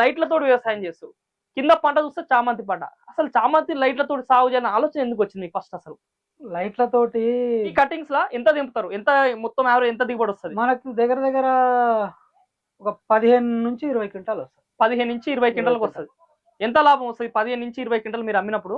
లైట్లతో వ్యవసాయం చేస్తూ. కింద పంట చూస్తే చామంతి పంట. అసలు చామంతి లైట్లతో సాగు చేయాలని ఆలోచన ఎందుకు వచ్చింది ఫస్ట్ అసలు? లైట్లతోటి ఈ కటింగ్స్ లా ఎంత దింపుతారు? ఎంత మొత్తం యావరేజ్ ఎంత దిగుబడి వస్తుంది? మనకు దగ్గర దగ్గర ఒక పదిహేను నుంచి ఇరవై క్వింటాలు వస్తుంది. పదిహేను నుంచి ఇరవై క్వింటల్కి వస్తుంది. ఎంత లాభం వస్తుంది? పదిహేను నుంచి ఇరవై క్వింటల్ మీరు అమ్మినప్పుడు?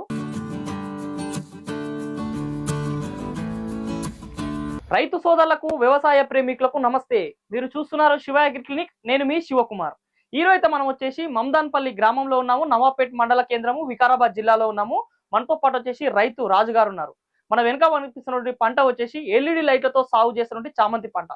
రైతు సోదరులకు వ్యవసాయ ప్రేమికులకు నమస్తే. మీరు చూస్తున్నారు శివ అగ్రి క్లినిక్. నేను మీ శివకుమార్. రోజు అయితే మనం వచ్చేసి మమ్దాన్పల్లి గ్రామంలో ఉన్నాము నవాపేట్ మండల కేంద్రము వికారాబాద్ జిల్లాలో ఉన్నాము. మనతో పాటు వచ్చేసి రైతు రాజు గారు ఉన్నారు. మన వెనుక కనిపిస్తున్నటువంటి పంట వచ్చేసి ఎల్ఈడి లైట్లతో సాగు చేస్తున్నటువంటి చామంతి పంట.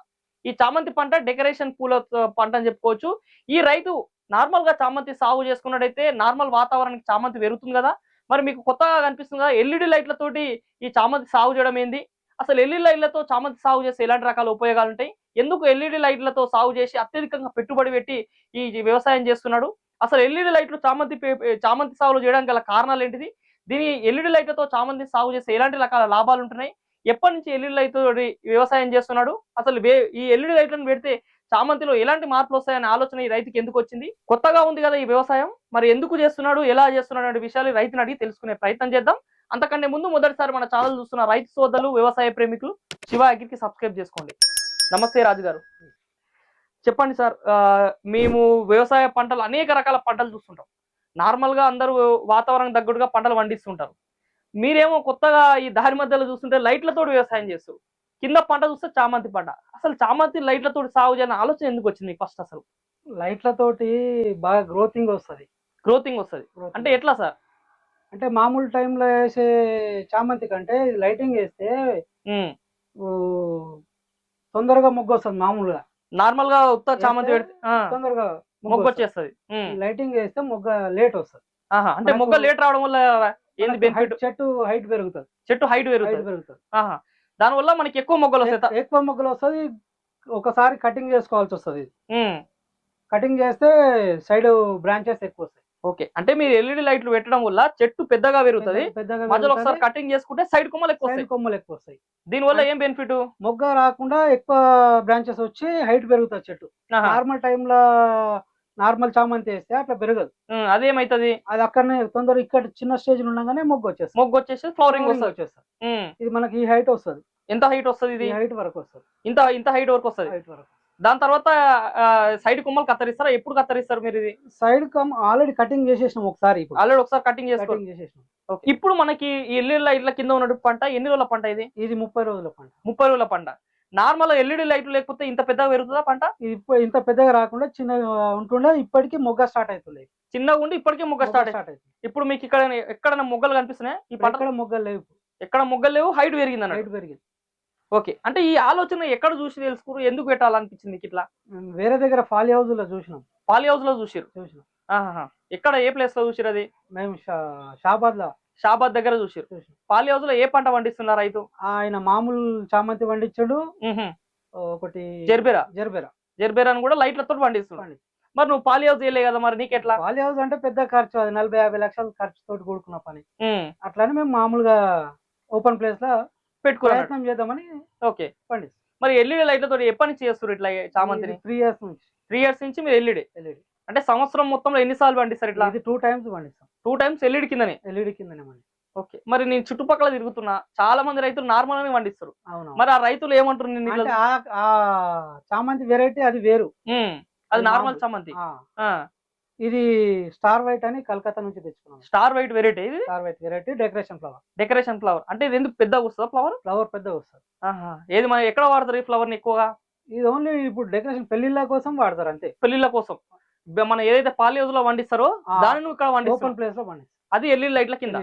ఈ చామంతి పంట డెకరేషన్ పూల పంట అని చెప్పుకోవచ్చు. ఈ రైతు నార్మల్గా చామంతి సాగు చేసుకున్నట్టయితే నార్మల్ వాతావరణానికి చామంతి పెరుగుతుంది కదా. మరి మీకు కొత్తగా కనిపిస్తుంది కదా ఎల్ఈడి లైట్లతోటి ఈ చామంతి సాగు చేయడం ఏంది? అసలు ఎల్ఈడి లైట్లతో చామంతి సాగు చేస్తే ఎలాంటి రకాల ఉపయోగాలు ఉంటాయి? ఎందుకు ఎల్ఈడి లైట్లతో సాగు చేసి అత్యధికంగా పెట్టుబడి పెట్టి ఈ వ్యవసాయం చేస్తున్నాడు? అసలు ఎల్ఈడి లైట్లు చామంతి చామంతి సాగులు చేయడానికి గల కారణాలు ఏంటిది? దీని ఎల్ఈడి లైట్లతో చామంతి సాగు చేస్తే ఎలాంటి రకాల లాభాలు ఉంటున్నాయి? ఎప్పటి నుంచి ఎల్ఈడి లైట్ వ్యవసాయం చేస్తున్నాడు? అసలు ఈ ఎల్ఈడి లైట్లను పెడితే చామంతిలో ఎలాంటి మార్పులు వస్తాయనే ఆలోచన ఈ రైతుకి ఎందుకు వచ్చింది? కొత్తగా ఉంది కదా ఈ వ్యవసాయం. మరి ఎందుకు చేస్తున్నాడు? ఎలా చేస్తున్నాడు? అనే విషయాలు రైతుని అడిగి తెలుసుకునే ప్రయత్నం చేద్దాం. అంతకంటే ముందు మొదటిసారి మన ఛానల్ చూస్తున్న రైతు సోదరులు వ్యవసాయ ప్రేమికులు శివ అగ్రికి సబ్స్క్రైబ్ చేసుకోండి. నమస్తే రాజు గారు. చెప్పండి సార్ మేము వ్యవసాయ పంటలు అనేక రకాల పంటలు చూస్తుంటాం. నార్మల్గా అందరూ వాతావరణం తగ్గట్టుగా పంటలు పండిస్తుంటారు. మీరేమో కొత్తగా ఈ దారి మధ్యలో చూస్తుంటే లైట్లతో వ్యవసాయం చేస్తూ కింద పంట చూస్తే చామంతి పంట. అసలు చామంతి లైట్లతో సాగు చేయాలని ఆలోచన ఎందుకు వచ్చింది ఫస్ట్ అసలు? లైట్లతోటి బాగా గ్రోతింగ్ వస్తుంది. గ్రోతింగ్ వస్తుంది. అంటే ఎట్లా సార్? అంటే మామూలు టైంలో వేసే చామంతి కంటే లైటింగ్ వేస్తే తొందరగా మొగ్గు వస్తుంది మామూలుగా. నార్మల్గా ఉత్త చామంతి పెడితే తొందరగా మొగ్గు వచ్చేస్తుంది. లైటింగ్ వేస్తే మొగ్గ లేట్ వస్తుంది. అంటే మొగ్గ లేట్ రావడం వల్ల ఏంది బెనిఫిట్? చెట్టు హైట్ పెరుగుతుంది. చెట్టు హైట్ పెరుగుతుంది. దాని వల్ల మనకి ఎక్కువ మొగ్గలు వస్తాయి ఎక్కువ మొగ్గలు వస్తుంది ఒకసారి కటింగ్ చేసుకోవాల్సి వస్తుంది. కటింగ్ చేస్తే సైడ్ బ్రాంచెస్ ఎక్కువ వస్తాయి. ఓకే. అంటే మీరు ఎల్ఈడి లైట్లు పెట్టడం వల్ల చెట్టు పెద్దగా పెరుగుతుంది. మధ్యలో ఒకసారి కటింగ్ చేసుకుంటే సైడ్ కొమ్మలు ఎక్కువ వస్తాయి. కొమ్మలు ఎక్కువ వస్తాయి. దీని వల్ల ఏం బెనిఫిట్ మొగ్గ రాకుండా ఎక్కువ బ్రాంచెస్ వచ్చి హైట్ పెరుగుతుంది చెట్టు. నార్మల్ టైంలో నార్మల్ చామంతి వేస్తే అట్లా పెరగదు. అదేమైతుంది అది అక్కడనే తొందర ఇక్కడ చిన్న స్టేజ్ ఉండగానే మొగ్గు వచ్చేస్తుంది. మొగ్గు వచ్చేసి ఫ్లవరింగ్ వచ్చేస్తుంది. ఉమ్. ఇది మనకి ఈ హైట్ వస్తుంది. ఎంత హైట్ వస్తుంది ఇది? హైట్ వరకు వస్తుంది. ఇంత ఇంత హైట్ వరకు వస్తుంది. హైట్ వరకు. దాని తర్వాత సైడ్ కొమ్మలు కత్తరిస్తారా? ఎప్పుడు కత్తరిస్తారు మీరు ఇది? సైడ్ కమ్ ఆల్రెడీ కటింగ్ చేసేసినాం ఒకసారి ఆల్రెడీ ఒకసారి కటింగ్ కటింగ్ చేసేసినాం. ఇప్పుడు మనకి ఎల్ఈడి లైట్ల కింద ఉన్నటువంటి పంట ఎన్ని రోజుల పంట ఇది? ఇది ముప్పై రోజుల పంట. ముప్పై రోజుల పంట. నార్మల్ ఎల్ఈడి లైట్లు లేకపోతే ఇంత పెద్దగా పెరుగుతుందా పంట? ఇంత పెద్దగా రాకుండా చిన్నగా ఉంటుండే ఇప్పటికీ మొగ్గ స్టార్ట్ అవుతుంది చిన్నగా ఉండి ఇప్పటికే మొగ్గ స్టార్ట్ స్టార్ట్ అవుతుంది ఇప్పుడు మీకు ఇక్కడ ఎక్కడ మొగ్గలు కనిపిస్తున్నాయి ఈ పంట మొగ్గలు లేవు ఎక్కడ మొగ్గలు లేవు హైట్ పెరిగింది హైట్ పెరిగింది. ఓకే. అంటే ఈ ఆలోచన ఎక్కడ చూసి తెలుసుకున్నారు ఎందుకు పెట్టాలనిపించింది ఇట్లా? వేరే దగ్గర ఫాలి హౌస్లో చూసినాం. పాలి హౌస్లో చూసిరు చూసినాం. ఎక్కడ ఏ ప్లేస్లో చూసిరు అది? మేము షాబాద్లో షాబాద్ దగ్గర చూసిరు పాలి హౌస్లో ఏ పంట పండిస్తున్నారు రైతు? ఆయన మామూలు చామంతి పండించాడు. ఒకటి జెర్బెరా? జెర్బెరా. జెర్బెరాని కూడా లైట్లతో పండిస్తున్నాడు పండి. మరి నువ్వు పాలి హౌస్ చేయలే కదా మరి నీకెట్లా? ఫాలి హౌస్ అంటే పెద్ద ఖర్చు అది నలభై యాభై లక్షల ఖర్చుతోటి కూడుకున్న పని. అట్లానే మేము మామూలుగా ఓపెన్ ప్లేస్లో ప్రయత్నం చేద్దామని ఓకే. పండిస్తాం. మరి ఎల్ఈడి లైట్లతో ఎప్పటి నుంచి చేస్తారు ఇట్లా చామంతిని త్రీ ఇయర్స్ నుంచి. త్రీ ఇయర్స్ నుంచి మీరు ఎల్ఈడి? ఎల్ఈడి. అంటే సంవత్సరం మొత్తంలో ఎన్నిసార్లు పండిస్తారు ఇట్లా? టూ టైమ్స్ పండిస్తాం. టూ టైమ్స్ ఎల్ఈడి కిందనే? ఎల్ఈడి కిందనే పండి ఓకే. మరి నేను చుట్టుపక్కల తిరుగుతున్నా చాలా మంది రైతులు నార్మల్ గానే పండిస్తారు. అవును మరి ఆ రైతులు ఏమంటారు చామంతి వెరైటీ అది వేరు. అది నార్మల్. చామంతి ఇది స్టార్ వైట్ అని కలకత్తా నుంచి తెచ్చుకున్నాం. స్టార్ వైట్ వెరైటీ ఇది? Star white variety decoration flower. Decoration flower. అంటే ఇది ఎందుకు పెద్దగా వస్తుందా ఫ్లవర్? ఫ్లవర్ పెద్దగా వస్తుంది. ఏది మనం ఎక్కడ వాడతారు ఈ ఫ్లవర్ని ఎక్కువగా? ఇది ఓన్లీ ఇప్పుడు డెకరేషన్ పెళ్ళిళ్ళ కోసం వాడతారు అంతే. పెళ్ళిళ్ళ కోసం. మనం ఏదైతే పాలి హౌస్లో పండిస్తారో ఆ. దాన్ని నువ్వు ఇక్కడ పండిస్తావు ఓపెన్ ప్లేస్లో పండిస్తారు అది ఎల్ఈడి లైట్ల కింద.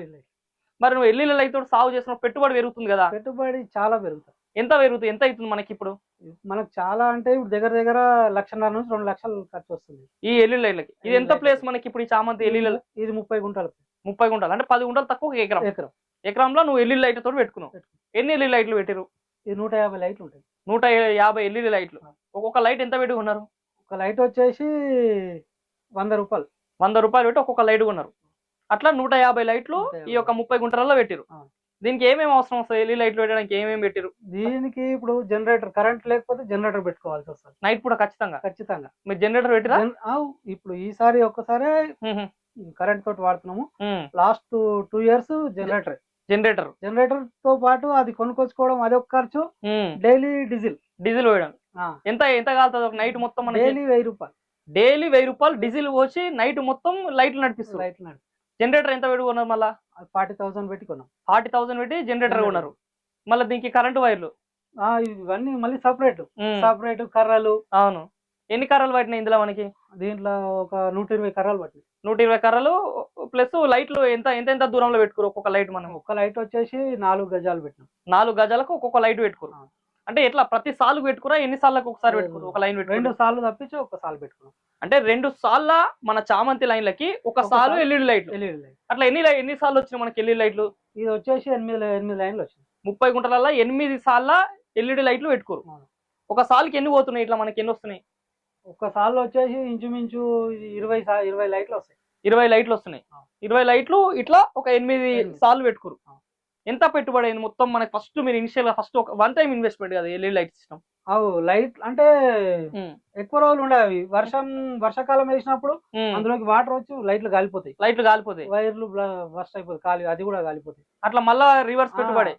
మరి నువ్వు ఎల్ఈడి లైట్ తోటి సాగు చేసిన పెట్టుబడి పెరుగుతుంది కదా? పెట్టుబడి చాలా పెరుగుతుంది. ఎంత పెరుగుతుంది? ఎంత అవుతుంది మనకి ఇప్పుడు మనకు చాలా అంటే ఇప్పుడు దగ్గర దగ్గర లక్షన్నర నుంచి రెండు లక్షలు ఖర్చు వస్తుంది. ఈ ఎల్ఈడి లైట్లకి ఇది ఎంత ప్లేస్. మనకి ఇప్పుడు ఈ చామంతి ఎల్ఈడి ఇది ముప్పై గుంటలు. ముప్పై గుంటలు. అంటే పది గుంటలు తక్కువ ఎకరం. ఎకరం. ఎకరంలో నువ్వు ఎల్ఈడి లైట్ తోటి పెట్టుకున్నావు. పెట్టుకున్నాం. ఎన్ని ఎల్ఈడి లైట్లు పెట్టారు ఇది నూట యాభై లైట్లు ఉంటాయి. నూట యాభై ఎల్ఈడి లైట్లు. ఒక్కొక్క లైట్ ఎంత పెట్టి ఉన్నారు ఒక లైట్ వచ్చేసి వంద రూపాయలు. వంద రూపాయలు పెట్టి ఒక్కొక్క లైట్ కొన్నారు. అట్లా నూట యాభై లైట్లు. ఈ యొక్క ముప్పై గుంటలలో పెట్టిరు. దీనికి ఏమేమి అవసరం వస్తుంది ఎల్ఈ లైట్లు పెట్టడానికి ఏమేమి పెట్టారు దీనికి ఇప్పుడు జనరేటర్ కరెంట్ లేకపోతే జనరేటర్ పెట్టుకోవాల్సి వస్తుంది నైట్ పూట ఖచ్చితంగా? ఖచ్చితంగా. మీరు జనరేటర్ పెట్టిరా? ఇప్పుడు ఈసారి ఒక్కసారి కరెంట్ తోటి వాడుతున్నాము. Last two years generator. Generator. జనరేటర్తో పాటు అది కొనుక్కొచ్చుకోవడం అది ఒక ఖర్చు డైలీ డీజిల్. డీజిల్ వేయడం. ఎంత ఎంత కాలుతుంది ఒక నైట్ మొత్తం డైలీ వెయ్యి రూపాయలు. డైలీ వెయ్యి రూపాయలు డీజిల్ పోసి నైట్ మొత్తం లైట్లు నడిపిస్తుంది లైట్ నడు జనరేటర్ ఎంత పెట్టుకున్నారు మళ్ళా? ఫార్టీ థౌసండ్ పెట్టి కొన్నాం. ఫార్టీ థౌసండ్ పెట్టి జనరేటర్. కొన్నారు. మళ్ళీ దీనికి కరెంటు వైర్లు? ఇవన్నీ మళ్ళీ సపరేట్. సపరేట్ కర్రలు. అవును. ఎన్ని కర్రలు పట్టినాయి ఇందులో మనకి? దీంట్లో ఒక నూట ఇరవై కర్రలు పట్టినాయి. నూట ఇరవై కర్రలు ప్లస్ లైట్లు ఎంత ఎంత ఎంత దూరంలో పెట్టుకోరు ఒక్కొక్క లైట్ మనం? ఒక్క లైట్ వచ్చేసి నాలుగు గజాలు పెట్టినాం. నాలుగు గజాలకు ఒక్కొక్క లైట్ పెట్టుకోరు. ఆ. అంటే ఎట్లా ప్రతి సార్లు పెట్టుకురా ఎన్ని సార్లకు ఒకసారి పెట్టుకోరు ఒక లైన్ రెండు సార్లు తప్పించి ఒక సార్లు పెట్టుకున్నాం. అంటే రెండు సార్ల మన చామంతి లైన్లకి ఒక ఒక సాలు సాలు ఎల్ఈడి లైట్లు. LED light. అట్లా ఎన్ని ఎన్ని సార్లు వచ్చినాయి మనకి ఎల్ఈడి లైట్లు? ఇది వచ్చేసి ఎనిమిది ఎనిమిది లైన్లు వచ్చింది ముప్పై గుంటల ఎనిమిది సార్ల ఎల్ఈడి లైట్లు పెట్టుకోరు. ఒక సాల్కి ఎన్ని పోతున్నాయి? ఇట్లా మనకి ఎన్ని వస్తున్నాయి? ఒక్క సార్లు వచ్చేసి ఇంచుమించు ఇరవై ఇరవై లైట్లు వస్తాయి. ఇరవై లైట్లు వస్తున్నాయి. ఇరవై లైట్లు ఇట్లా ఒక ఎనిమిది. సార్లు పెట్టుకోరు. ఎంత పెట్టుబడి అయింది? మొత్తం మనకి ఫస్ట్ మీరు ఇనిషియల్గా ఫస్ట్ ఒక వన్ టైం ఇన్వెస్ట్మెంట్ కదా ఎల్ఈడి లైట్ సిస్టమ్. అవు లైట్ అంటే ఎక్కువ రోజులు ఉండవు వర్షం వర్షాకాలం వేసినప్పుడు అందులోకి వాటర్ వచ్చి లైట్లు కాలిపోతాయి లైట్లు కాలిపోతాయి వైర్లు బస్ట్ అయిపోతాయి. కాలి అది కూడా కాలిపోతాయి అట్లా మళ్ళా రివర్స్ పెట్టుబడి.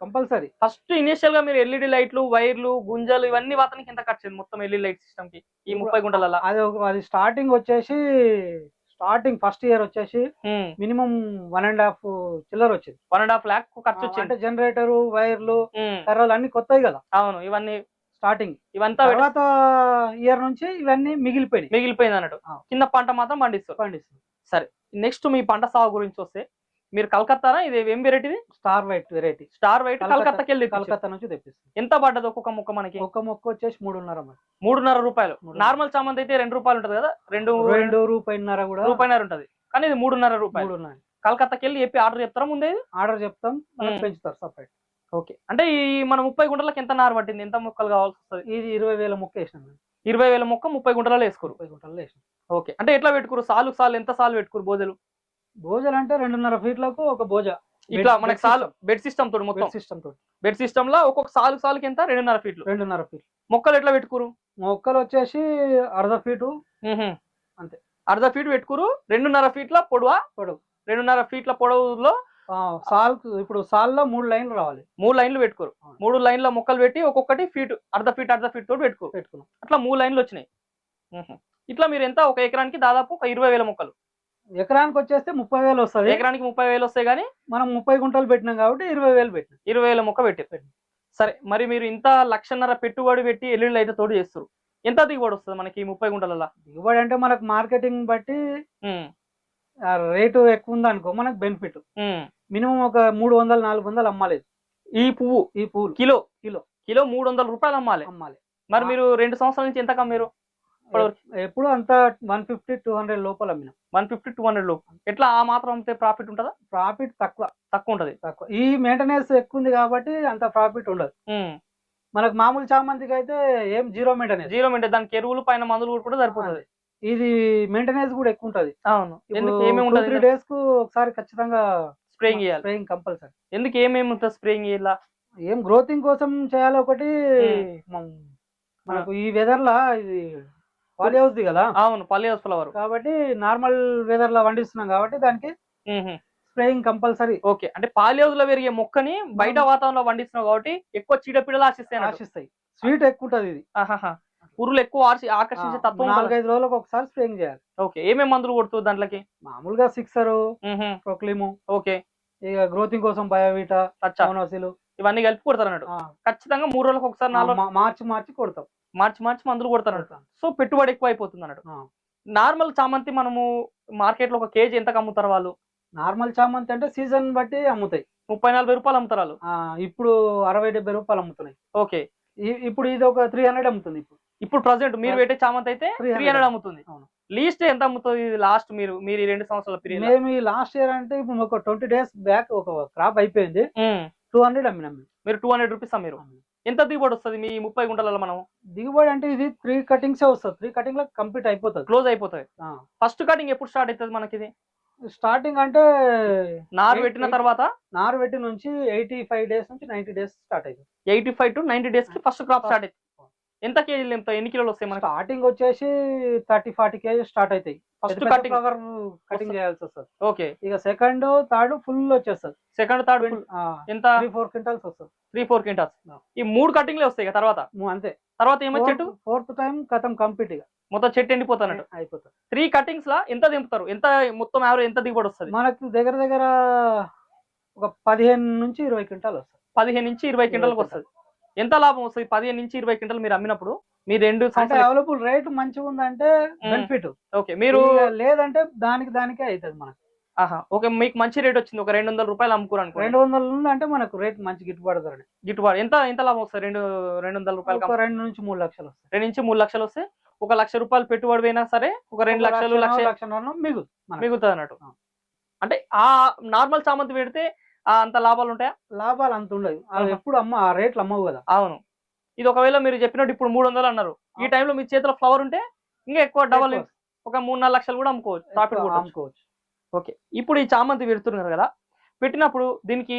కంపల్సరీ. ఫస్ట్ ఇనిషియల్గా మీరు ఎల్ఈడి లైట్లు వైర్లు గుంజలు ఇవన్నీ వాతానికి ఎంత ఖర్చు మొత్తం ఎల్ఈడి లైట్ సిస్టమ్కి ఈ ముప్పై గుంటల అది అది స్టార్టింగ్ వచ్చేసి స్టార్టింగ్ ఫస్ట్ ఇయర్ వచ్చేసి మినిమం వన్ అండ్ హాఫ్ చిల్లర వచ్చింది. వన్ అండ్ హాఫ్ ల్యాక్ ఖర్చు వచ్చింది. అంటే జనరేటర్ వైర్లు కర్రలు అన్ని కొత్తవి కదా. అవును ఇవన్నీ స్టార్టింగ్. ఇవంతా తర్వాత ఇయర్ నుంచి ఇవన్నీ మిగిలిపోయినాయి. మిగిలిపోయింది అన్నట్టు. కింద పంట మాత్రం పండిస్తారు. పండిస్తుంది సరే నెక్స్ట్ మీ పంట సాగు గురించి వస్తే మీరు కలకత్తానా? ఇది ఏం వెరైటీది star white variety star white Calcutta- కలకత్తాకి వెళ్ళి కలకత్తా నుంచి తెప్పిస్తుంది ఎంత పడ్డది ఒక్కొక్క ముక్క మనకి? ఒక్క మొక్క వచ్చేసి మూడున్నర మూడున్నర రూపాయలు. నార్మల్ చామంతి అయితే రెండు రూపాయలు ఉంటది కదా? రెండు రెండు రూపాయిన్నర కూడా రూపాయన్నర ఉంటది. కానీ ఇది మూడున్నర రూపాయలు. కలకత్తాకి వెళ్ళి చెప్పి ఆర్డర్ చెప్తారా ముందే ఆర్డర్ చెప్తాం. పెంచుతారు సపరేట్ ఓకే. అంటే ఈ మన ముప్పై గుంటలకు ఎంత నారు పట్టింది? ఎంత ముక్కలు కావాల్సి వస్తుంది? ఇది ఇరవై వేల మొక్క వేసినాం. ఇరవై వేల మొక్క ముప్పై గుంటలలో వేసుకోరు. ముప్పై గుంటల్లో వేసినాం. ఓకే. అంటే ఎట్లా పెట్టుకోరు సాలు సాలు ఎంత సాలు పెట్టుకోరు బోజలు భోజలు అంటే రెండున్నర ఫీట్లకు ఒక భోజ. ఇట్లా మనకి సాలు. బెడ్ సిస్టమ్ తోటి మొత్తం. సిస్టమ్ తోటి. బెడ్ సిస్టమ్లో ఒక్కొక్క సాలు సాలుకి ఎంత? రెండున్నర ఫీట్లు. రెండున్నర ఫీట్ మొక్కలు ఎట్లా పెట్టుకోరు? మొక్కలు వచ్చేసి అర్ధ ఫీటు. అంతే. అర్ధ ఫీట్ పెట్టుకురు. రెండున్నర ఫీట్ల పొడవా? పొడవు. రెండున్నర ఫీట్ల పొడవులో సాల్ ఇప్పుడు సాల్లో మూడు లైన్లు రావాలి. మూడు లైన్లు పెట్టుకోరు. మూడు లైన్ల మొక్కలు పెట్టి ఒక్కొక్కటి ఫీట్ అర్ధ ఫీట్ అర్ధ ఫీట్ తోటి పెట్టుకోరు. పెట్టుకున్నాం. అట్లా మూడు లైన్లు వచ్చినాయి. ఇట్లా మీరు ఎంత? ఒక ఎకరానికి దాదాపు ఒక ఇరవై వేల మొక్కలు. ఎకరానికి వచ్చేస్తే ముప్పై వేలు వస్తుంది. ఎకరానికి ముప్పై వేలు వస్తాయి కానీ మనం ముప్పై గుంటలు పెట్టినాం కాబట్టి ఇరవై వేలు పెట్టినాం. ఇరవై వేల మొక్క పెట్టి. సరే మరి మీరు ఇంత లక్షన్నర పెట్టుబడి పెట్టి ఎల్లుండి అయితే తోడు చేస్తారు. ఎంత దిగుబడి వస్తుంది మనకి ముప్పై గుంటలలో దిగుబడి అంటే మనకు మార్కెటింగ్ బట్టి రేటు ఎక్కువ ఉంది అనుకో మనకు బెనిఫిట్. మినిమం ఒక మూడు వందలు నాలుగు వందలు అమ్మాలి. ఈ పువ్వు? ఈ పూలు కిలో? కిలో. కిలో మూడు వందల రూపాయలు అమ్మాలి. అమ్మాలి. మరి. మీరు రెండు సంవత్సరాల నుంచి ఎంత కమ్మారు? ఎప్పుడు అంత వన్ ఫిఫ్టీ టూ హండ్రెడ్ లోపల అమ్మినాం. వన్ ఫిఫ్టీ టూ హండ్రెడ్ లోపు. ఎట్లా? ఆ మాత్రం అమ్మితే ప్రాఫిట్ ఉంటుందా? ప్రాఫిట్ తక్కువ తక్కువ ఉంటది. తక్కువ. ఈ మెయింటెనెన్స్ ఎక్కువ ఉంది కాబట్టి అంత ప్రాఫిట్ ఉండదు. మనకు మామూలు చామంతికి అయితే ఏం జీరో మెయింటెనెన్స్ జీరో మింటే దానికి ఎరువులు పైన మందులు కూడా సరిపోతుంది. ఇది మెయింటెనెన్స్ కూడా ఎక్కువ ఉంటది. అవును. ఎందుకు ఏమేమి త్రీ డేస్కు ఒకసారి ఖచ్చితంగా స్ప్రేయింగ్ చేయాలి. స్ప్రేయింగ్ కంపల్సరీ ఎందుకు ఏమేమి ఉంటుంది స్ప్రేయింగ్ చేయాలా? ఏం గ్రోతింగ్ కోసం చేయాలి ఒకటి మనకు ఈ వెదర్ లా ఇది పాలి హౌస్ కదా? అవును పల్లియస్ ఫ్లవర్ కాబట్టి నార్మల్ వెదర్లో పండిస్తున్నాం కాబట్టి దానికి స్ప్రేయింగ్ కంపల్సరీ ఓకే అంటే పాలియోజ్లో పెరిగే మొక్కని బయట వాతావరణంలో పండిస్తున్నావు కాబట్టి ఎక్కువ చీడపీడలు ఆశిస్తాయి. ఆశిస్తాయి. స్వీట్ ఎక్కువ ఉంటది ఇది. పురులు ఎక్కువ ఆకర్షించే తత్వం. నాలుగైదు రోజులకు ఒకసారి స్ప్రేయింగ్ చేయాలి. ఓకే ఏమేమి మందులు కొడుతుంది దాంట్లోకి? మామూలుగా సిక్సర్. ప్రొక్లిము ఓకే. ఇక గ్రోతింగ్ కోసం బయోవిటా ఇవన్నీ కలిపి కొడతారు అన్నట్టు. ఖచ్చితంగా మూడు రోజులకు ఒకసారి మార్చి మార్చి కొడతాం. మార్చి మార్చి మందులు కొడతారు సో పెట్టుబడి ఎక్కువ అయిపోతుంది అన్నట్టు. నార్మల్ చామంతి మనము మార్కెట్లో ఒక కేజీ ఎంత అమ్ముతారు వాళ్ళు? నార్మల్ చామంతి అంటే సీజన్ బట్టి అమ్ముతాయి. ముప్పై నలభై రూపాయలు అమ్ముతారు వాళ్ళు. ఇప్పుడు అరవై డెబ్బై రూపాయలు అమ్ముతున్నాయి. ఓకే. ఇప్పుడు ఇది ఒక త్రీ హండ్రెడ్ అమ్ముతుంది ఇప్పుడు. ఇప్పుడు ప్రజెంట్ మీరు పెట్టే చామంతి అయితే 300 త్రీ హండ్రెడ్ అమ్ముతుంది. లీస్ట్ ఎంత అమ్ముతుంది లాస్ట్ మీరు మీరు ఈ రెండు సంవత్సరాల పీరియడ్ మేము ఈ లాస్ట్ ఇయర్ అంటే ఇప్పుడు ఒక ట్వంటీ డేస్ బ్యాక్ ఒక క్రాప్ అయిపోయింది. టూ హండ్రెడ్ అమ్మినాం మేము. మీరు టూ హండ్రెడ్ రూపీస్ మీరు ఎంత దిగుబడి వస్తుంది మీ ముప్పై గుంటలలో మనం? దిగుబడి అంటే ఇది త్రీ కటింగ్స్ వస్తుంది. త్రీ కటింగ్లో కంప్లీట్ అయిపోతుంది. క్లోజ్ అయిపోతుంది. ఫస్ట్ కటింగ్ ఎప్పుడు స్టార్ట్ అవుతుంది మనకి ఇది స్టార్టింగ్ అంటే నారు పెట్టిన తర్వాత? నారు పెట్టి నుంచి ఎయిటీ ఫైవ్ డేస్ నుంచి నైన్టీ డేస్ స్టార్ట్ అయింది ఎయిటీ ఫైవ్ టు నైన్టీ డేస్కి ఫస్ట్ క్రాప్ స్టార్ట్ అవుతుంది ఎంత కేజీలు ఎంత ఎన్ని కిలోలు వస్తాయి మనకి? స్టార్టింగ్ వచ్చేసి థర్టీ ఫార్టీ కేజీస్ స్టార్ట్ అవుతాయి ఫస్ట్ కటింగ్ ఫ్లవర్ కటింగ్ చేయాల్సి వస్తుంది. ఓకే. ఇక సెకండ్ థర్డ్ ఫుల్ వచ్చేస్తుంది. సెకండ్ థర్డ్ ఎంత? త్రీ ఫోర్ క్వింటల్స్ వస్తుంది. Three four quintals. ఈ మూడు కటింగ్లే వస్తాయి తర్వాత? అంతే. తర్వాత ఏమో చెట్టు ఫోర్త్ టైం కథం కంప్లీట్ ఇక. మొత్తం చెట్టు ఎండిపోతానట్టు. అయిపోతుంది త్రీ కటింగ్స్ లా ఎంత దింపుతారు? ఎంత మొత్తం యావరేజ్ ఎంత దిగుబడి వస్తుంది? మనకు దగ్గర దగ్గర ఒక పదిహేను నుంచి ఇరవై క్వింటాల్ వస్తుంది. పదిహేను నుంచి ఇరవై క్వింటల్కి క్వింటాల్. వస్తుంది. ఎంత లాభం వస్తుంది? పదిహేను నుంచి ఇరవై క్వింటల్ మీరు అమ్మినప్పుడు? మీ రెండు అంటే అవైలబుల్ రేట్ మంచిగా ఉందంటే. బెనిఫిట్ ఓకే మీరు లేదంటే దానికి దానికే అవుతుంది మనకు. ఆహా ఓకే మీకు మంచి రేట్ వచ్చింది. ఒక రెండు వందల రూపాయలు అమ్ముకోరు అనుకోండి. రెండు వందలు ఉందంటే మనకు రేట్ మంచి గిట్టుబాటు ధరనే. గిట్టుబాటు. ఎంత ఎంత లాభం వస్తుంది? రెండు రెండు వందల రూపాయలు రెండు నుంచి మూడు లక్షలు వస్తాయి. రెండు నుంచి మూడు లక్షలు వస్తే ఒక లక్ష రూపాయలు పెట్టుబడి పోయినా సరే ఒక రెండు లక్షలు లక్ష. మిగులుతుంది అన్నట్టు. అంటే ఆ నార్మల్ చామంతి పెడితే అంత లాభాలు ఉంటాయా? లాభాలు అంత ఉండదు. అది. ఎప్పుడు అమ్మ ఆ రేట్లు అమ్మవు కదా. అవును. ఇది ఒకవేళ మీరు చెప్పినట్టు ఇప్పుడు మూడు వందలు అన్నారు. ఈ. టైంలో మీ చేతిలో ఫ్లవర్ ఉంటే ఇంకా ఎక్కువ డబల్ ఒక మూడు నాలుగు లక్షలు కూడా అమ్ముకోవచ్చు. ప్రాఫిట్ కూడా అమ్ముకోవచ్చు. ఓకే. ఇప్పుడు ఈ చామంతి పెడుతున్నారు కదా పెట్టినప్పుడు దీనికి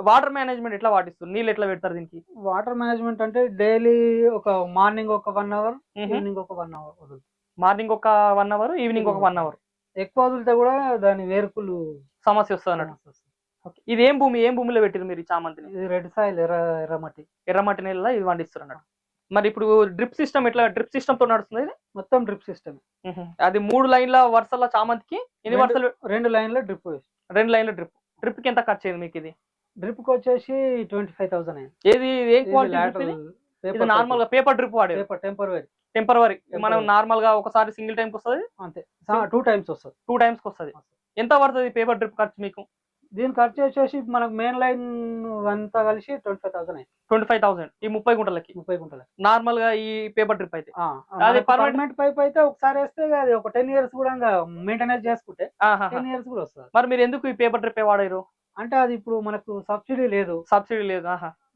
వాటర్ మేనేజ్మెంట్ ఎట్లా పాటిస్తారు నీళ్ళు ఎట్లా పెడతారు దీనికి? వాటర్ మేనేజ్మెంట్ అంటే డైలీ ఒక మార్నింగ్ ఒక వన్ అవర్ ఈవినింగ్ ఒక వన్ అవర్ మార్నింగ్ ఒక వన్ అవర్ ఈవినింగ్ ఒక వన్ అవర్. ఎక్కువ వదిలితే కూడా దాని వేరుకులు సమస్య వస్తుంది అన్నట్టు. ఇది ఏం భూమి ఏం భూమిలో పెట్టారు మీరు ఈ చామంతిని? ఇది రెడ్ సాయిల్ ఎర్ర ఎర్రమట్టి ఎర్రమట్టి నీళ్ళ ఇది పండిస్తారు అన్నట్టు. మరి ఇప్పుడు డ్రిప్ సిస్టమ్ ఎట్లా డ్రిప్ సిస్టమ్తో నడుస్తుంది ఇది? మొత్తం డ్రిప్ సిస్టమ్. అది మూడు లైన్ల వరుసల చామంతికి ఎన్ని రెండు- వరుసలు? రెండు లైన్లో డ్రిప్ రెండు లైన్ల డ్రిప్. డ్రిప్కి ఎంత ఖర్చు అయింది మీకు ఇది? డ్రిప్కి వచ్చేసి ట్వంటీ ఫైవ్ థౌసండ్ అయింది. ఏది ఏం క్వాలిటీ ఇది? నార్మల్గా పేపర్ డ్రిప్ వాడేది? పేపర్ టెంపరీ టెంపరవరీ మనం. నార్మల్గా ఒకసారి సింగిల్ టైం వస్తుంది? అంతే. టూ టైమ్స్ వస్తుంది. టూ టైమ్స్ వస్తుంది. ఎంత పడుతుంది పేపర్ డ్రిప్ ఖర్చు మీకు? దీని ఖర్చు వచ్చేసి మనకు మెయిన్ లైన్ అంతా కలిసి ట్వంటీ ఫైవ్ థౌసండ్ అయింది. ట్వంటీ ఫైవ్ థౌసండ్ ఈ ముప్పై గుంటలకి. ముప్పై గుంటలు నార్మల్గా ఈ పేపర్ డ్రిప్ అయితే. అది పర్మనెంట్ పైప్ అయితే ఒకసారి వేస్తే అది ఒక టెన్ ఇయర్స్ కూడా మెయింటెనెన్స్ చేసుకుంటే. టెన్ ఇయర్స్ కూడా వస్తుంది మరి మీరు ఎందుకు ఈ పేపర్ డ్రిప్ వాడారు? అంటే అది ఇప్పుడు మనకు సబ్సిడీ లేదు. సబ్సిడీ లేదు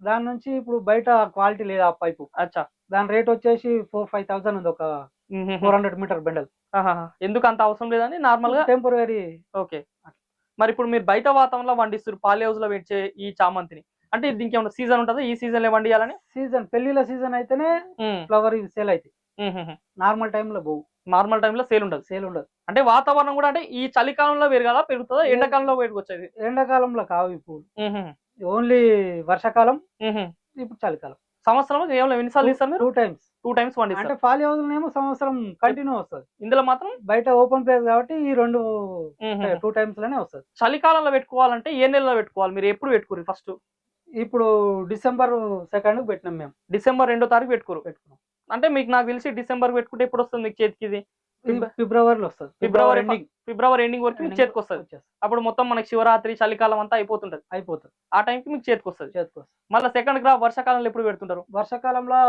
దాని నుంచి ఇప్పుడు బయట క్వాలిటీ లేదు ఆ పైపు అచ్చా. దాని రేట్ వచ్చేసి ఫోర్ ఫైవ్ థౌసండ్ ఉంది ఒక. Four hundred metre bundle. ఎందుకు అంత అవసరం లేదని నార్మల్గా టెంపరీ ఓకే మరి ఇప్పుడు మీరు బయట వాతావరణంలో వండిస్తారు పాలి హౌస్లో పెంచే ఈ చామంతిని. అంటే దీనికి ఏమైనా సీజన్ ఉంటుందా? ఈ సీజన్లో వండియాలని? సీజన్ పెళ్ళిల సీజన్ అయితేనే ఫ్లవర్ సేల్ అవుతాయి నార్మల్ టైంలో పోవు. నార్మల్ టైంలో సేల్ ఉండదు. సేల్ ఉండదు. అంటే వాతావరణం కూడా అంటే ఈ చలికాలంలో పెరగదా పెరుగుతుందా. ఎండాకాలంలో పెరుగు వచ్చేది? ఎండాకాలంలో కావు ఈ పూలు ఓన్లీ వర్షాకాలం ఇప్పుడు చలికాలం. సంవత్సరంలో కేవలం ఎన్నిసార్లు తీస్తారు మీరు? Two times. టూ టైమ్స్ వండిస్తారు అంటే ఫాలి హౌస్ సంవత్సరం కంటిన్యూ వస్తుంది. ఇందులో మాత్రం బయట ఓపెన్ ప్లేస్ కాబట్టి ఈ రెండు. టూ టైమ్స్లోనే వస్తుంది. చలికాలంలో పెట్టుకోవాలంటే ఏ నెలలో పెట్టుకోవాలి? మీరు ఎప్పుడు పెట్టుకోరు ఫస్ట్? ఇప్పుడు డిసెంబర్ సెకండ్ పెట్టినాం మేము. డిసెంబర్ రెండో తారీఖు పెట్టుకోరు. పెట్టుకున్నాం. అంటే మీకు నాకు తెలిసి డిసెంబర్ పెట్టుకుంటే ఎప్పుడు వస్తుంది మీకు చేతికి ఇది? ఫిబ్రవరిలో వస్తుంది. ఫిబ్రవరి ఎండింగ్ ఫిబ్రవరి ఎండింగ్ వరకు మీకు చేతికి వస్తుంది అప్పుడు మొత్తం మనకి శివరాత్రి చలికాలం అంతా అయిపోతుంటది. అయిపోతుంది. ఆ టైంకి మీకు చేతికి వస్తుంది చేతికి వస్తుంది మళ్ళీ సెకండ్ క్రాప్ వర్షాకాలంలో ఎప్పుడు పెడుతుంటారు? వర్షాకాలంలో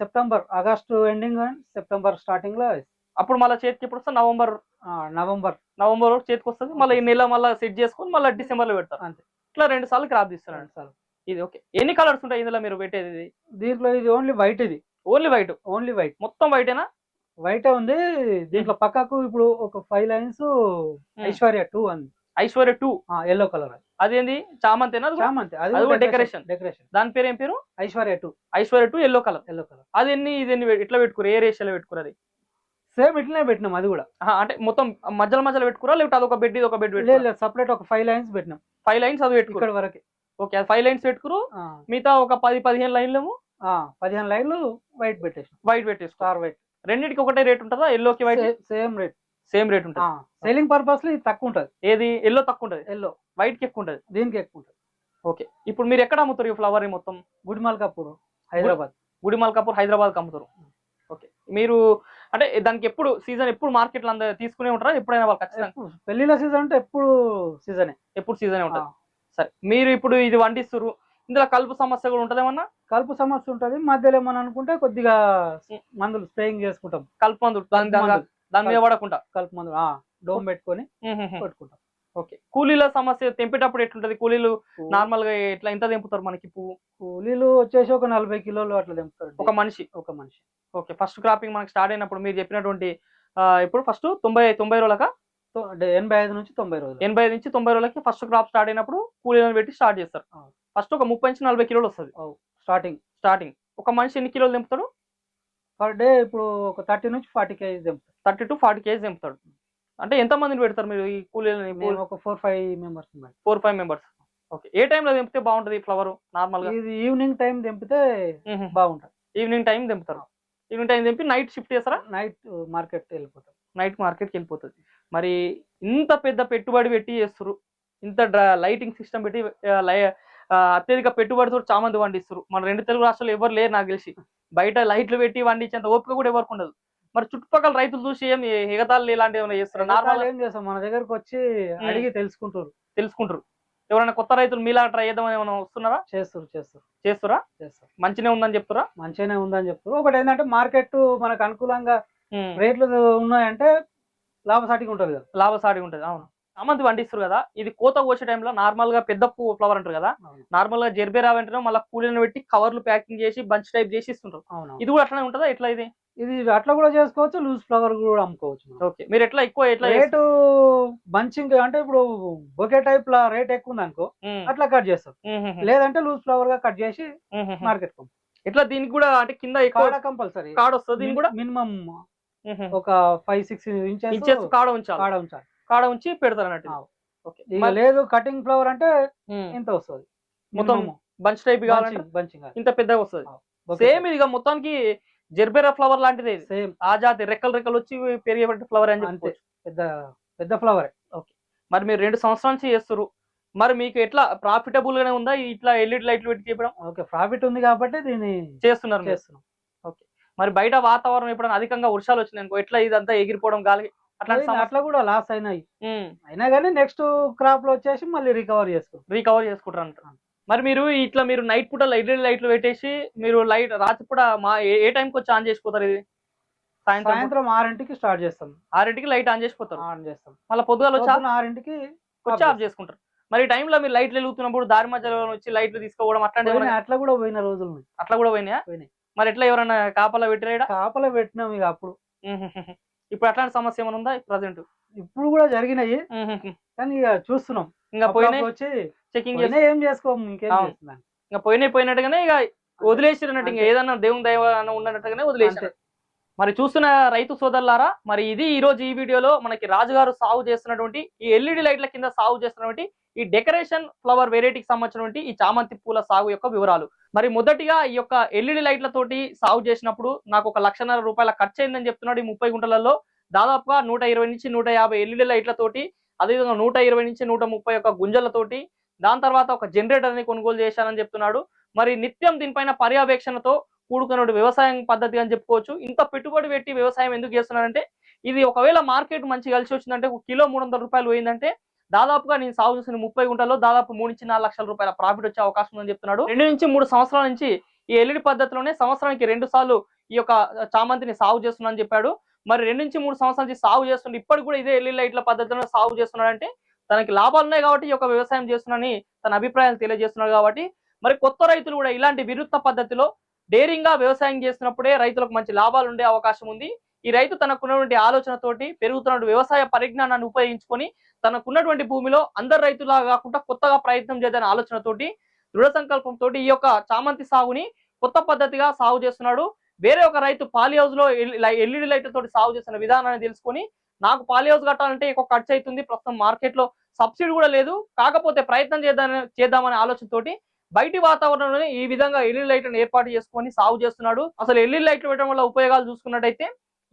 September August ending and September స్టార్టింగ్లో అప్పుడు మళ్ళీ చేతికి ఎప్పుడు వస్తుంది? November November. నవంబర్ వరకు చేతికి వస్తుంది మళ్ళీ ఈ నెల మళ్ళీ సెట్ చేసుకొని మళ్ళీ డిసెంబర్లో పెడతారు. అంతే. ఇట్లా రెండు సార్లు క్రాప్ తీస్తారండి చాలు. ఇది ఓకే. ఎన్ని కలర్స్ ఉంటాయి ఇందులో మీరు పెట్టేది? దీంట్లో ఇది ఓన్లీ వైట్ ఇది. ఓన్లీ వైట్ ఓన్లీ వైట్ మొత్తం వైటేనా వైట్ ఉంది. దీంట్లో పక్కకు ఇప్పుడు ఒక ఫైవ్ లైన్స్ ఐశ్వర్య టూ ఉంది ఐశ్వర్య టూ. ఎల్లో కలర్ అదేంది అది. కూడా? చామంతి అది అది డెకరేషన్. డెకరేషన్ దాని పేరు ఏం పేరు? Aishwarya two. Aishwarya two yellow colour yellow colour అది ఎన్ని ఇది ఎన్ని ఎట్లా పెట్టుకోరు ఏ రేషియోలో పెట్టుకోరు అది? సేమ్ ఇట్లనే పెట్టినాం అది కూడా. అంటే మొత్తం మధ్యలో మధ్యలో పెట్టుకోరా లేకపోతే అదొక బెడ్ ఇది ఒక బెడ్ లేదు సపరేట్ ఒక ఫైవ్ లైన్స్ పెట్టినాం. ఫైవ్ లైన్స్ అది పెట్టుకోరు ఇక్కడ వరకు. ఓకే అది ఫైవ్ లైన్స్ పెట్టుకురు మిగతా ఒక పది పదిహేను లైన్లేమో? పదిహేను లైన్లు వైట్ పెట్టేసాం వైట్ పెట్టేసుకో. స్టార్ వైట్ రెండింటికి ఒకటే రేట్ ఉంటుందా? ఎల్లోకి white same rate same rate ఉంటుంది. సెల్లింగ్ పర్పస్లో ఇది తక్కువ ఉంటది ఏది? ఎల్లో తక్కువ ఉంటుంది ఎల్లో వైట్కి ఎక్కువ ఉంటుంది దీనికి ఎక్కువ ఉంటది ఓకే. ఇప్పుడు మీరు ఎక్కడ అమ్ముతారు ఈ ఫ్లవర్ మొత్తం? గుడిమాల్ కపూర్ హైదరాబాద్. గుడి మల్కాపూర్ హైదరాబాద్ అమ్ముతారు. ఓకే. మీరు అంటే దానికి ఎప్పుడు సీజన్ ఎప్పుడు మార్కెట్లో అంద తీసుకునే ఉంటారా? ఎప్పుడైనా వాళ్ళు ఖచ్చితంగా? పెళ్ళిళ్ళ సీజన్ అంటే ఎప్పుడు సీజనే ఎప్పుడు సీజన్ ఉంటుంది? సరే. మీరు ఇప్పుడు ఇది వండిస్తురు ఇందులో కలుపు సమస్య కూడా ఉంటుందేమన్నా? కలుపు సమస్య ఉంటది. మధ్యలో ఏమని అనుకుంటే కొద్దిగా మందులు స్ప్రేయింగ్ చేసుకుంటాం. కలుపు మందులు. దాని మీద పడకుండా? కలుపు మందులు. ఆ, డోమ్ పెట్టుకొని కొట్టుకుంటాం. ఓకే. కూలీల సమస్య తెంపేటప్పుడు ఎట్లుంటది? కూలీలు నార్మల్గా ఎట్లా ఎంత తెంపుతారు మనకి పువ్వు? కూలీలు వచ్చేసి ఒక నలభై కిలోలు అట్లా తెంపుతారు ఒక మనిషి? ఒక మనిషి. ఓకే. ఫస్ట్ క్రాపింగ్ మనకి స్టార్ట్ అయినప్పుడు మీరు చెప్పినటువంటి ఇప్పుడు ఫస్ట్ తొంభై తొంభై రోజులక అంటే ఎనభై ఐదు నుంచి తొంభై రోజులు. ఎనభై నుంచి తొంభై రోజులకి ఫస్ట్ క్రాప్ స్టార్ట్ అయినప్పుడు కూలీలను పెట్టి స్టార్ట్ చేస్తారు. ఫస్ట్ ఒక ముప్పై నుంచి నలభై కిలోలు వస్తుంది. స్టార్టింగ్. స్టార్టింగ్. ఒక మనిషి ఎన్ని కిలోలు దింపుతాడు పర్ డే ఇప్పుడు ఒక థర్టీ నుంచి ఫార్టీ కేజీస్ దింపుతాం థర్టీ టు ఫార్టీ కేజీ దింపుతాడు అంటే ఎంత మందిని పెడతారు మీరు ఈ కూలీలని ఒక four five members four five members. Okay. ఏ టైంలో దింపితే బాగుంటుంది ఫ్లవర్? నార్మల్గా ఇది ఈవినింగ్ టైం దింపితే బాగుంటుంది. ఈవినింగ్ టైం దింపుతారు ఈవినింగ్ టైం దింపి నైట్ షిఫ్ట్ చేస్తారా? నైట్ మార్కెట్ వెళ్ళిపోతాం. నైట్ మార్కెట్కి వెళ్ళిపోతుంది మరి ఇంత పెద్ద పెట్టుబడి పెట్టి చేస్తారు ఇంత లైటింగ్ సిస్టమ్ పెట్టి అత్యధిక పెట్టుబడితో చామంతి పండిస్తారు మన రెండు తెలుగు రాష్ట్రాలు ఎవరు లేరు నాకు తెలిసి. బయట లైట్లు పెట్టి వండించేంత ఓపిక కూడా ఎవరికి ఉండదు. మరి చుట్టుపక్కల రైతులు చూసి ఏం ఎగతాళ్ళు ఇలాంటివి ఏమైనా చేస్తారు నార్మల్ నార్మల్ ఏం చేస్తాం? మన దగ్గరకు వచ్చి అడిగి తెలుసుకుంటారు. తెలుసుకుంటారు. ఎవరైనా కొత్త రైతులు మీలా ట్రై చేద్దామని ఏమైనా వస్తున్నారా? చేస్తారు చేస్తారు. చేస్తారా? చేస్తారు. మంచినే ఉందని చెప్తారా? మంచిగానే ఉందని చెప్తారు. ఒకటి ఏంటంటే మార్కెట్ మనకు అనుకూలంగా రేట్లు ఉన్నాయంటే లాభసాటిగా ఉంటుంది కదా. లాభసాటి ఉంటుంది అవును. చామంతి పండిస్తారు కదా ఇది కోత కోసే టైంలో నార్మల్గా పెద్ద పువ్వు ఫ్లవర్ అంటారు కదా. నార్మల్గా జెర్బేరా వెంటనే మళ్ళీ కూలీలను పెట్టి కవర్లు ప్యాకింగ్ చేసి బంచ్ టైప్ చేసి ఇస్తుంటారు అవును ఇది కూడా అట్లనే ఉంటుందా ఎట్లా ఇది? ఇది అట్లా కూడా చేసుకోవచ్చు లూజ్ ఫ్లవర్ కూడా అమ్ముకోవచ్చు. ఓకే మీరు ఎట్లా ఎక్కువ ఎట్లా రేటు బంచింగ్ అంటే ఇప్పుడు బొకే టైప్ లా రేట్ ఎక్కువ ఉంది అనుకో అట్లా కట్ చేస్తాం ఉమ్, ఉమ్, లేదంటే లూజ్ ఫ్లవర్గా కట్ చేసి. మార్కెట్ ఎట్లా దీనికి కూడా అంటే కింద ఎక్కువ కంపల్సరీ. కాడ వస్తుంది దీనికి కూడా? మినిమం ఒక ఫైవ్ సిక్స్ ఇంచెస్ ఇంచెస్ కాడ ఉంచాలి. కాడ ఉంచాలి. కాడ ఉంచి పెడతారు అన్నట్టు. ఓకే. లేదు కటింగ్ ఫ్లవర్ అంటే ఇంత వస్తుంది. మొత్తం బంచ్ టైప్ కావాలంటే బంచింగ్ ఇంత పెద్దగా వస్తుంది. సేమ్ ఇది మొత్తానికి జెర్బేరా ఫ్లవర్ లాంటిది. సేమ్. ఆ జాతి రెక్కలు రెక్కలు వచ్చి పెరిగేటువంటి ఫ్లవర్ అని అంతే. పెద్ద పెద్ద ఫ్లవర్ మరి మీరు రెండు సంవత్సరాల నుంచి చేస్తారు మరి మీకు ఎట్లా ప్రాఫిటబుల్ గానే ఉందా? ఇట్లా ఎల్ఈడి లైట్లు పెట్టి చెప్పడం ఓకే. ప్రాఫిట్ ఉంది కాబట్టి దీన్ని చేస్తున్నారు. చేస్తున్నాం. మరి బయట వాతావరణం ఎప్పుడైనా అధికంగా వర్షాలు వచ్చినాయి అనుకో ఎట్లా ఇదంతా ఎగిరిపోవడం గాలి అట్లాంటి అట్లా- అట్లా కూడా లాస్ అయినాయి. అయినా కానీ నెక్స్ట్ క్రాప్లో వచ్చేసి మళ్ళీ రికవర్ చేసుకుంటాం రీకవర్ చేసుకుంటారు అంటారు మరి మీరు ఇట్లా మీరు నైట్ పూట ఎల్ఈడి లైట్లు పెట్టేసి మీరు లైట్ రాత్రి పూట మా ఏ- టైంకి వచ్చి ఆన్ చేసిపోతారు ఇది? సాయంత్రం? సాయంత్రం ఆరింటికి స్టార్ట్ చేస్తాం. ఆరింటికి లైట్ ఆన్ చేసిపోతారు. ఆన్ చేస్తాం. మళ్ళీ పొద్దుగాల వచ్చి ఆరింటికి వచ్చి ఆఫ్ చేసుకుంటారు. మరి టైంలో మీరు లైట్లు వెలుగుతున్నప్పుడు దారి మధ్యలో వచ్చి లైట్లు తీసుకోవడం ఏమైనా- అట్లా కూడా పోయిన రోజులు. అట్లా కూడా పోయినాయా? పోయినాయి. మరి ఎట్లా ఎవరైనా కాపలా పెట్టిరా కాపలా పెట్టినాం ఇక అప్పుడు. ఇప్పుడు అట్లాంటి సమస్య ఏమైనా ఉందా ప్రజెంట్? ఇప్పుడు కూడా జరిగినాయి. కానీ ఇక చూస్తున్నాం. ఇంకా పోయినాయి? అప్పుడప్పుడు వచ్చి చెకింగ్ పోయినా ఏం చేసుకోము ఇంకేం ఇంకా పోయినాయి పోయినట్టుగానే ఇక వదిలేసిరన్నట్టు ఇంకా. ఏదన్నా దేవుని దైవ ఉన్నట్టుగానే వదిలేసారు. మరి చూస్తున్న రైతు సోదరులారా మరి ఇది ఈ రోజు ఈ వీడియోలో మనకి రాజుగారు సాగు చేస్తున్నటువంటి ఈ ఎల్ఈడి లైట్ల కింద సాగు చేస్తున్నటువంటి ఈ డెకరేషన్ ఫ్లవర్ వెరైటీకి సంబంధించినటువంటి ఈ చామంతి పూల సాగు యొక్క వివరాలు. మరి మొదటిగా ఈ యొక్క ఎల్ఈడి లైట్లతోటి సాగు చేసినప్పుడు నాకు ఒక లక్షన్నర రూపాయల ఖర్చు అయిందని చెప్తున్నాడు ఈ ముప్పై గుంటలలో. దాదాపుగా నూట ఇరవై నుంచి నూట యాభై ఎల్ఈడి లైట్లతోటి అదేవిధంగా నూట ఇరవై నుంచి నూట ముప్పై ఒక గుంజలతోటి దాని తర్వాత ఒక జనరేటర్ని కొనుగోలు చేశానని చెప్తున్నాడు. మరి నిత్యం దీనిపైన పర్యవేక్షణతో కూడుకున్న వ్యవసాయం పద్ధతి అని చెప్పుకోవచ్చు. ఇంత పెట్టుబడి పెట్టి వ్యవసాయం ఎందుకు చేస్తున్నారంటే ఇది ఒకవేళ మార్కెట్ మంచి కలిసి వచ్చిందంటే ఒక కిలో మూడు వందల రూపాయలు పోయిందంటే దాదాపుగా నేను సాగు చేసిన ముప్పై గుంటల్లో దాదాపు మూడు నుంచి నాలుగు లక్షల రూపాయల ప్రాఫిట్ వచ్చే అవకాశం ఉందని చెప్తున్నాడు. రెండు నుంచి మూడు సంవత్సరాల నుంచి ఈ ఎల్ఈడి పద్ధతిలోనే సంవత్సరానికి రెండు సార్లు ఈ యొక్క చామంతిని సాగు చేస్తున్నానని చెప్పాడు. మరి రెండు నుంచి మూడు సంవత్సరాల నుంచి సాగు చేస్తుండే ఇప్పటికి కూడా ఇదే ఎల్ఈడి లైట్ల పద్ధతిలో సాగు చేస్తున్నాడంటే తనకి లాభాలు ఉన్నాయి కాబట్టి ఈ యొక్క వ్యవసాయం చేస్తున్నానని తన అభిప్రాయాలు తెలియజేస్తున్నాడు కాబట్టి. మరి కొత్త రైతులు కూడా ఇలాంటి విరుద్ధ పద్ధతిలో డేరింగ్గా వ్యవసాయం చేస్తున్నప్పుడే రైతులకు మంచి లాభాలు ఉండే అవకాశం ఉంది. ఈ రైతు తనకున్నటువంటి ఆలోచనతోటి పెరుగుతున్న వ్యవసాయ పరిజ్ఞానాన్ని ఉపయోగించుకొని తనకున్నటువంటి భూమిలో అందరు రైతులా కాకుండా కొత్తగా ప్రయత్నం చేద్దాని ఆలోచనతోటి దృఢ సంకల్పంతో ఈ యొక్క చామంతి సాగుని కొత్త పద్ధతిగా సాగు చేస్తున్నాడు. వేరే ఒక రైతు పాలి హౌస్లో ఎల్ఈడి లైట్ తోటి సాగు చేసిన విధానాన్ని తెలుసుకొని నాకు పాలి హౌస్ కట్టాలంటే ఎక్కువ ఖర్చు అవుతుంది ప్రస్తుతం మార్కెట్లో సబ్సిడీ కూడా లేదు. కాకపోతే ప్రయత్నం చేద్దాం చేద్దామనే ఆలోచనతోటి బయటి వాతావరణంలోనే ఈ విధంగా ఎల్ఈడి లైట్లను ఏర్పాటు చేసుకొని సాగు చేస్తున్నాడు. అసలు ఎల్ఈడి లైట్లు పెట్టడం వల్ల ఉపయోగాలు చూసుకున్నట్టయితే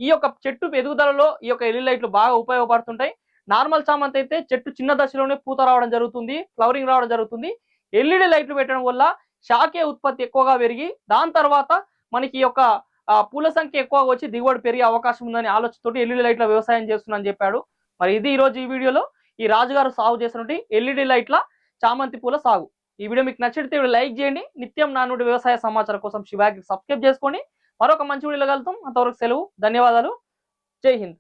ఈ యొక్క చెట్టు ఎదుగుదలలో ఈ యొక్క ఎల్ఈ లైట్లు బాగా ఉపయోగపడుతుంటాయి. నార్మల్ చామంతి అయితే చెట్టు చిన్న దశలోనే పూత రావడం జరుగుతుంది ఫ్లవరింగ్ రావడం జరుగుతుంది. ఎల్ఈడి లైట్లు పెట్టడం వల్ల శాఖే ఉత్పత్తి ఎక్కువగా పెరిగి దాని తర్వాత మనకి ఈ యొక్క పూల సంఖ్య ఎక్కువగా వచ్చి దిగుబడి పెరిగే అవకాశం ఉందని ఆలోచనతోటి ఎల్ఈడి లైట్ల వ్యవసాయం చేస్తున్నానని చెప్పాడు. మరి ఇది ఈరోజు ఈ వీడియోలో ఈ రాజుగారు సాగు చేసినటువంటి ఎల్ఈడి లైట్ల చామంతి పూల సాగు. ఈ వీడియో మీకు నచ్చితే లైక్ చేయండి. నిత్యం నానుడి వ్యవసాయ సమాచారం కోసం శివాకి సబ్స్క్రైబ్ చేసుకోండి మరొక మంచి వీడియోలో కలుద్దాం. అంతవరకు సెలవు ధన్యవాదాలు. జై హింద్.